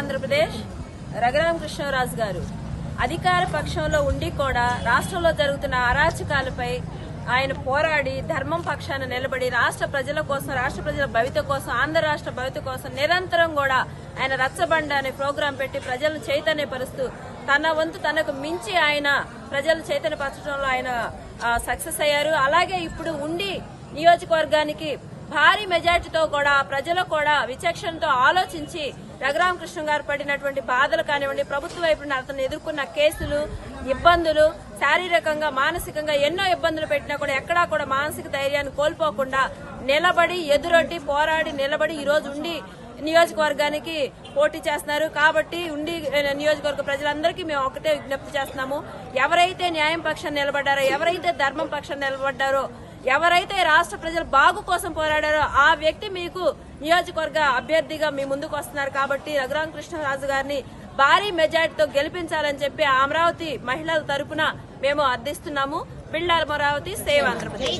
ఆంధ్రప్రదేశ్ రఘురామకృష్ణరాజు గారు. అధికార పక్షంలో ఉండి కూడా రాష్ట్రంలో జరుగుతున్న అరాచకాలపై ఆయన పోరాడి ధర్మం పక్షాన నిలబడి రాష్ట్ర ప్రజల కోసం రాష్ట్ర ప్రజల భవిత కోసం ఆంధ్ర రాష్ట్ర భవిత కోసం నిరంతరం కూడా ఆయన రచ్చబండ అనే ప్రోగ్రాం పెట్టి ప్రజలను చైతన్యపరుస్తూ తన వంతు తనకు మించి ఆయన ప్రజలు చైతన్యపరచడంలో ఆయన సక్సెస్ అయ్యారు. అలాగే ఇప్పుడు ఉండి నియోజకవర్గానికి భారీ మెజార్టీతో కూడా ప్రజలు కూడా విచక్షణతో ఆలోచించి రఘురామకృష్ణ గారు పడినటువంటి బాధలు కానివ్వండి ప్రభుత్వ వైపు అతను ఎదుర్కొన్న కేసులు ఇబ్బందులు శారీరకంగా మానసికంగా ఎన్నో ఇబ్బందులు పెట్టినా కూడా ఎక్కడా కూడా మానసిక ధైర్యాన్ని కోల్పోకుండా నిలబడి ఎదురొట్టి పోరాడి నిలబడి ఈ రోజు ఉండి నియోజకవర్గానికి పోటీ చేస్తున్నారు. కాబట్టి ఉండి నియోజకవర్గ ప్రజలందరికీ మేము ఒకటే విజ్ఞప్తి చేస్తున్నాము. ఎవరైతే న్యాయం పక్షాన్ని నిలబడ్డారో ఎవరైతే ధర్మం పక్షాన్ని నిలబడ్డారో ఎవరైతే రాష్ట్ర ప్రజల బాగు కోసం పోరాడారో ఆ వ్యక్తి మీకు నియోజకవర్గ అభ్యర్థిగా మీ ముందుకు వస్తున్నారు కాబట్టి రఘురామ కృష్ణరాజు గారిని భారీ మెజార్టీతో గెలిపించాలని చెప్పి అమరావతి మహిళల తరపున మేము అర్థిస్తున్నాము. బిళ్ళ అమరావతి సేవ్ ఆంధ్రప్రదేశ్.